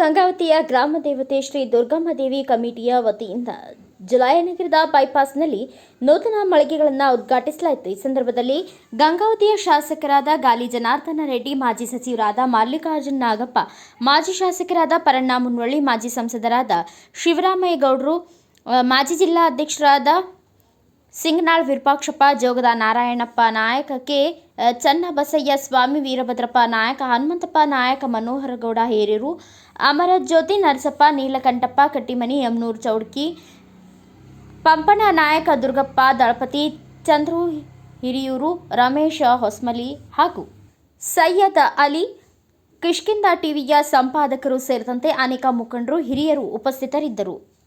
ಗಂಗಾವತಿಯ ಗ್ರಾಮ ದೇವತೆ ಶ್ರೀ ದುರ್ಗಮ್ಮ ದೇವಿ ಕಮಿಟಿಯ ವತಿಯಿಂದ ಜಲಾಯನಗರದ ಬೈಪಾಸ್ನಲ್ಲಿ ನೂತನ ಮಳಿಗೆಗಳನ್ನು ಉದ್ಘಾಟಿಸಲಾಯಿತು. ಈ ಸಂದರ್ಭದಲ್ಲಿ ಗಂಗಾವತಿಯ ಶಾಸಕರಾದ ಗಾಲಿ ಜನಾರ್ದನ ರೆಡ್ಡಿ, ಮಾಜಿ ಸಚಿವರಾದ ಮಲ್ಲಿಕಾರ್ಜುನ್ ನಾಗಪ್ಪ, ಮಾಜಿ ಶಾಸಕರಾದ ಪರಣ್ಣ ಮುನ್ವಳ್ಳಿ, ಮಾಜಿ ಸಂಸದರಾದ ಶಿವರಾಮಯ್ಯಗೌಡರು ಮಾಜಿ ಜಿಲ್ಲಾ ಅಧ್ಯಕ್ಷರಾದ ಸಿಂಗನಾಳ್, ವಿರೂಪಾಕ್ಷಪ್ಪ, ಜೋಗದ ನಾರಾಯಣಪ್ಪ ನಾಯಕ, ಕೆ ಚನ್ನಬಸಯ್ಯ, ಸ್ವಾಮಿ ವೀರಭದ್ರಪ್ಪ ನಾಯಕ, ಹನುಮಂತಪ್ಪ ನಾಯಕ ಮನೋಹರಗೌಡ ಹೇರೂರು ಅಮರ ಜ್ಯೋತಿ ನರಸಪ್ಪ, ನೀಲಕಂಠಪ್ಪ, ಕಟ್ಟಿಮನಿ, ಯಮನೂರು ಚೌಡ್ಕಿ, ಪಂಪನ ನಾಯಕ ದುರ್ಗಪ್ಪ, ದಳಪತಿ ಚಂದ್ರು ಹಿರಿಯೂರು, ರಮೇಶ ಹೊಸ್ಮಲಿ ಹಾಗೂ ಸೈಯದ್ ಅಲಿ ಕಿಷ್ಕಿಂದ ಟಿವಿಯ ಸಂಪಾದಕರು ಸೇರಿದಂತೆ ಅನೇಕ ಮುಖಂಡರು, ಹಿರಿಯರು ಉಪಸ್ಥಿತರಿದ್ದರು.